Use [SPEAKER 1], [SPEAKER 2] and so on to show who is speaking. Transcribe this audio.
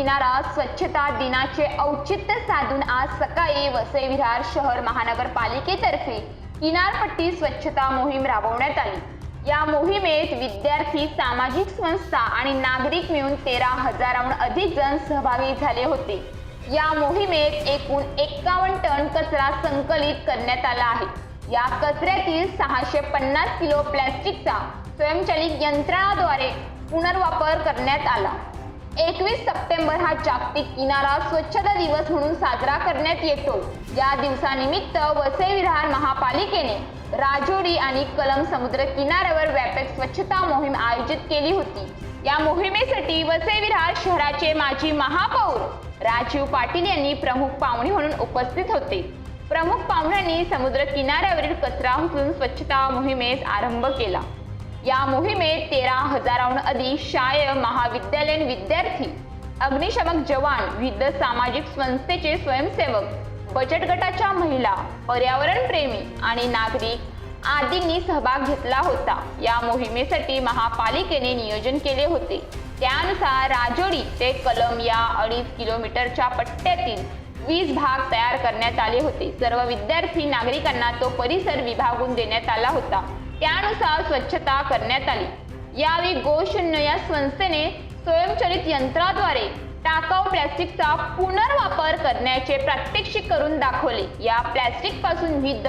[SPEAKER 1] किनारा स्वच्छता दिनाचे औचित्य साधून आज सकाळी वसई शहर महानगरपालिकेतर्फे किनारपट्टी स्वच्छता मोहीम राबवण्यात आली. या मोहिमेत विद्यार्थी सामाजिक संस्था आणि नागरिक मिळून तेरा हजाराहून अधिक जण सहभागी झाले होते. या मोहिमेत एकूण एक्कावन्न टन कचरा संकलित करण्यात आला आहे. या कचऱ्यातील सहाशे पन्नास किलो प्लॅस्टिकचा स्वयंचलित यंत्रणाद्वारे पुनर्वापर करण्यात आला. एकवीस सप्टेंबर हा जागतिक किनारा स्वच्छता दिवस म्हणून साजरा करण्यात येतो. या दिवसानिमित्त वसई विहार महापालिकेने राजोडी आणि कलम समुद्र किनाऱ्यावर व्यापक स्वच्छता मोहीम आयोजित केली होती. या मोहिमेसाठी वसई विहार शहराचे माजी महापौर राजीव पाटील यांनी प्रमुख पाहुणे म्हणून उपस्थित होते. प्रमुख पाहुण्यांनी समुद्र किनाऱ्यावरील कचरा उचलून स्वच्छता मोहिमेस आरंभ केला. या मोहिमेत तेरा हजाराहून अधिक शाळे महाविद्यालयीन विद्यार्थी अग्निशमक जवान विविध सामाजिक संस्थेचे स्वयंसेवक बचत गटाच्या महिला पर्यावरण प्रेमी आणि नागरिक आदींनी सहभाग घेतला होता. या मोहिमेसाठी महापालिकेने नियोजन केले होते. त्यानुसार राजोडी ते कलम या अडीच किलोमीटरच्या पट्ट्यातील वीस भाग तयार करण्यात आले होते. सर्व विद्यार्थी नागरिकांना तो परिसर विभागून देण्यात आला होता. त्यानुसार स्वच्छता करण्यात आली. यावेळी गोशून्य या संस्थेने स्वयंचलित यंत्राद्वारे टाकाऊ प्लॅस्टिकचा पुनर्वापर करण्याचे प्रात्यक्षिक करून दाखवले. या प्लॅस्टिकपासून विविध